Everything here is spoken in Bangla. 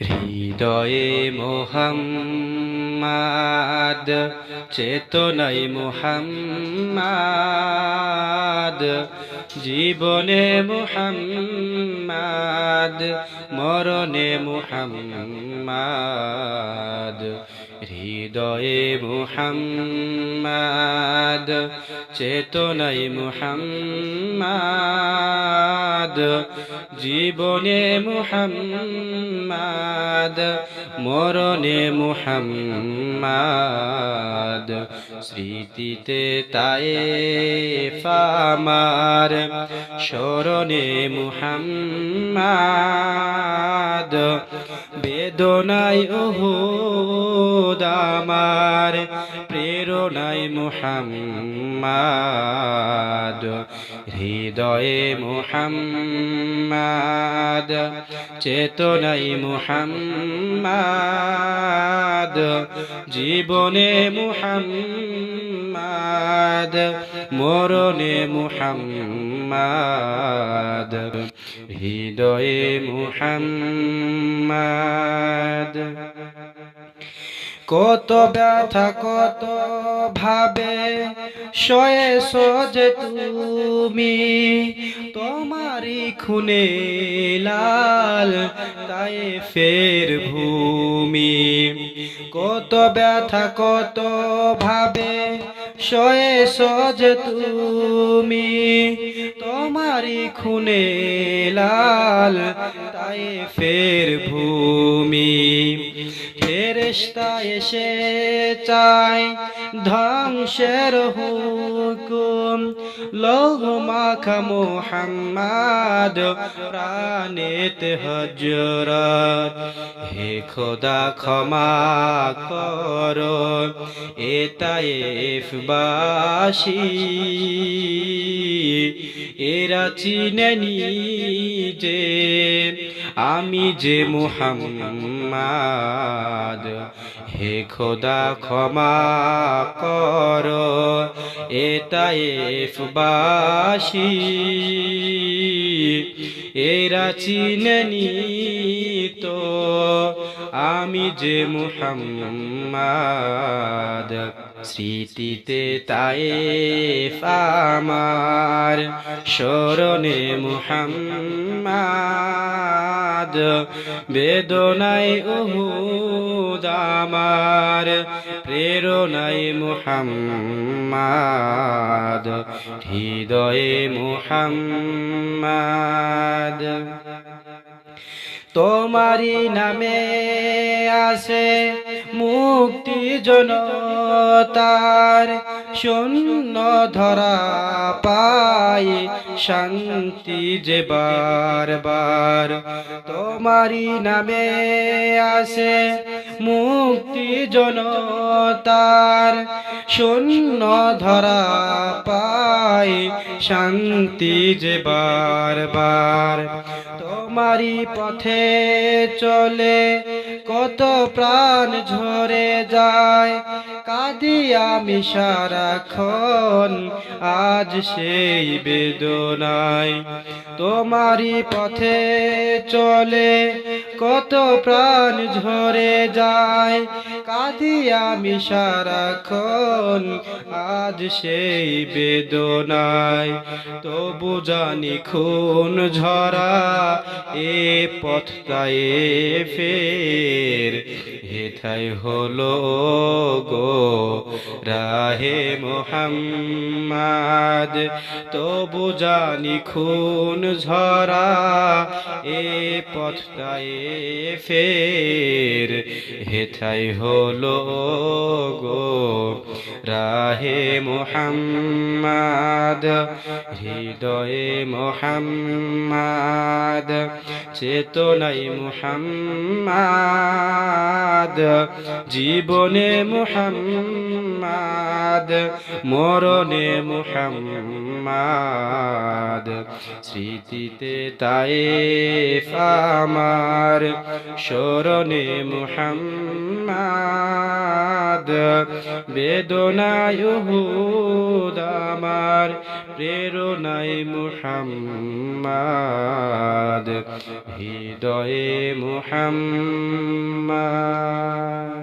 হৃদয়ে মোহাম্মাদ চেতনাই মোহাম্মদ। জীবনে মোহাম্মদ, মরণে মোহাম্মদ, হৃদয়ে মোহাম্মদ চেতনাই মোহাম্মদ, জীবনে মুহাম্মাদ, মরণে মুহাম্মাদ, স্মৃতিতে তায়ে ফামার স্মরণে মুহাম্মাদ। বেদনাই ওহো দামার প্রেরণায় মুহাম্মাদ। হৃদয়ে মুহাম্মাদ। চেতনাই মোহাম্মদ জীবনে মোহাম্মদ মরণে মোহাম্মদ হৃদয়ে মুহাম্মাদ। কত ব্যথা, কত ভাবে শয়ে সজে তুমি। তোমারই খুনে লাল, তাই ফের ভূমি। কত ব্যথা, কত ভাবে শয়ে সজে তুমি। তোমারই খুনে লাল, তাই ফের ভূমি। ফেরেশতা এসে চায় ধ্বংসের হুকুম। লোহ মাখা মোহাম্মদ প্রাণেতে হজরত হে খোদা, ক্ষমা কর, এ এরা চিনেনি যে আমি যে মুহাম্মাদ হে খোদা ক্ষমা কর এটাই এরা চিনি তো আমি যে মুহাম্মাদ। স্মৃতিতে তাই আমার, স্মরণে মুহাম্মাদ, বেদনায় ওহুদ আমার, প্রেরণায় মুহাম্মাদ, হৃদয়ে মুহাম্মাদ। তোমারি নামে আসে মুক্তি জনতার শূন্য ধরা পাই শান্তি যে বারবার তোমারি নামে আসে, মুক্তি জনতার শূন্য ধরা পাই, শান্তি যে বারবার তোমারি পথে চলে, কত প্রাণ ঝরে যায় কাঁদি আমি সারাক্ষণ আজ সেই বেদনায় তোমারি পথে চলে। কত প্রাণ ঝরে যায়। কাঁদি আমি সারাক্ষণ আজ সেই বেদনায় তবু জানি খুন ঝরা এ পথটায় ফের। হেথায় হলো গো রাহে মোহাম্মদ। তবু জানি খুন ঝরা এ পথটায় ফের। হেথায় হলো গো রাহে মোহাম্মদ। হৃদয়ে মোহাম্মদ। চেতনাই মোহাম্মদ। জীবনে মোহাম্মদ মুহাম্মাদ মরণে মুহাম্মাদ, স্মৃতিতে তাই আমার, স্মরণে মুহাম্মাদ, বেদনায় উহুদ আমার, প্রেরণায় মুহাম্মাদ, হৃদয়ে মুহাম্মাদ। Ah...